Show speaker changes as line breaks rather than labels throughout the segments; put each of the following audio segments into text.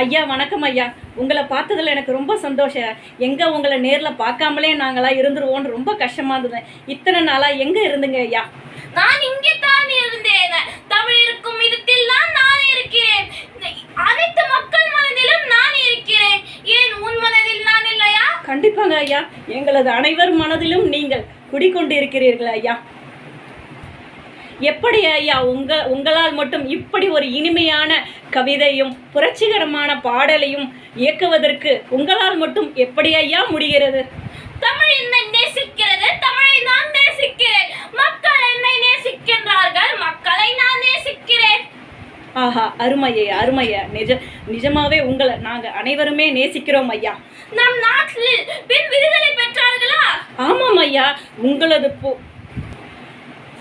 ஐயா உங்களை பார்த்ததுல எனக்கு ரொம்ப சந்தோஷம். எங்க உங்களை நேர்ல பார்க்காமலே நாங்களா இருந்துருவோம்னு ரொம்ப கஷ்டமா இருந்தது. இத்தனை நாளா எங்க இருந்துங்க ஐயா?
நான் இங்கே தான் இருந்தேன். தமிழ் இருக்கும் தான் நான் இருக்கிறேன். அனைத்து மக்கள் மனதிலும் நான் இருக்கிறேன். ஏன் உன் மனதில் நான் இல்லையா
கண்டிப்பாங்க ஐயா. எங்களது அனைவர் மனதிலும் நீங்கள் குடிக்கொண்டு இருக்கிறீர்கள் ஐயா. எப்படி ஐயா உங்க உங்களால் மட்டும் இப்படி ஒரு இனிமையான கவிதையும் புரட்சிகரமான பாடலையும் இயக்குவதற்கு உங்களால் மட்டும் எப்படி ஐயா முடிகிறது?
தமிழ் என்னை நேசிக்கிறது தமிழை நான் நேசிக்கிறேன். மக்கள் என்னை நேசிக்கின்றார்கள் மக்களை நான் நேசிக்கிறேன்.
ஆஹா அருமையே அருமையா. நிஜ நிஜமாவே உங்களை நாங்க அனைவருமே நேசிக்கிறோம் ஐயா.
நம் நாட்டில் பெண் விடுதலை பெற்றார்களா?
ஆமாம் ஐயா. உங்களது போ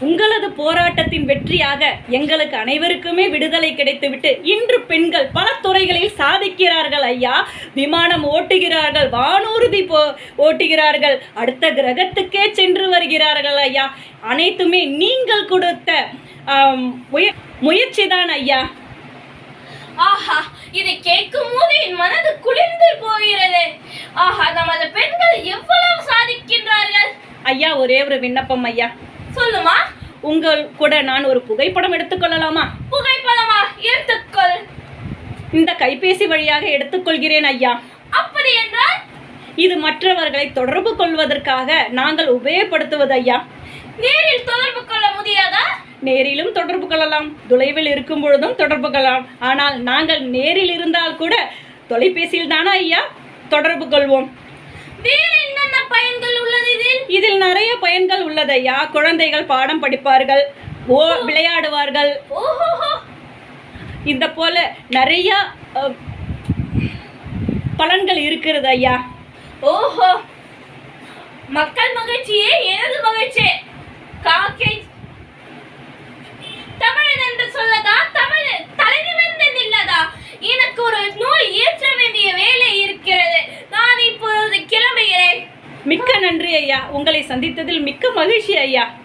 உங்களது போராட்டத்தின் வெற்றியாக எங்களுக்கு அனைவருக்குமே விடுதலை கிடைத்துவிட்டு இன்று பெண்கள் பல துறைகளில் சாதிக்கிறார்கள் ஐயா. விமானம் ஓட்டுகிறார்கள் வானூர்தி போ ஓட்டுகிறார்கள் அடுத்த கிரகத்துக்கே சென்று வருகிறார்கள் ஐயா. அனைத்துமே நீங்கள் கொடுத்த முய முயற்சி தான் ஐயா.
ஆஹா இதை கேட்கும் போது என் மனது குளிர்ந்து போகிறது. ஆஹா நமது பெண்கள் எவ்வளவு சாதிக்கின்றார்கள்?
ஐயா ஒரே ஒரு விண்ணப்பம் ஐயா.
சொல்லுமா?
உங்கள் கூட நான் ஒரு புகைப்படம் எடுத்துக்கொள்ளலாமா?
புகைப்படமா? எடுத்துக்கொள்.
இந்த கைபேசி வழியாக எடுத்துக்கொள்கிறேன் ஐயா.
அப்படி என்றால்?
இது மற்றவர்களை தொடர்பு கொள்வதற்காக நாங்கள் உபயோகப்படுத்துவது ஐயா.
நேரில் தொடர்பு கொள்ள முடியாதா?
நேரிலும் தொடர்பு கொள்ளலாம். தொலைவில் இருக்கும் பொழுதும் தொடர்பு கொள்ளலாம். ஆனால் நாங்கள் நேரில் இருந்தால் கூட தொலைபேசியில் தானே ஐயா? தொடர்பு கொள்வோம்.
வேறு
நிறைய பயன்கள் உள்ளது ஐயா குழந்தைகள் பாடம் படிப்பார்கள் ஓ விளையாடுவார்கள். இந்த போல நிறைய பலன்கள் இருக்கிறது ஐயா.
ஓஹோ. மக்கள் மகிழ்ச்சியே எனது மகிழ்ச்சி. காக்கை
ஐயா உங்களை சந்தித்ததில் மிக்க மகிழ்ச்சி ஐயா.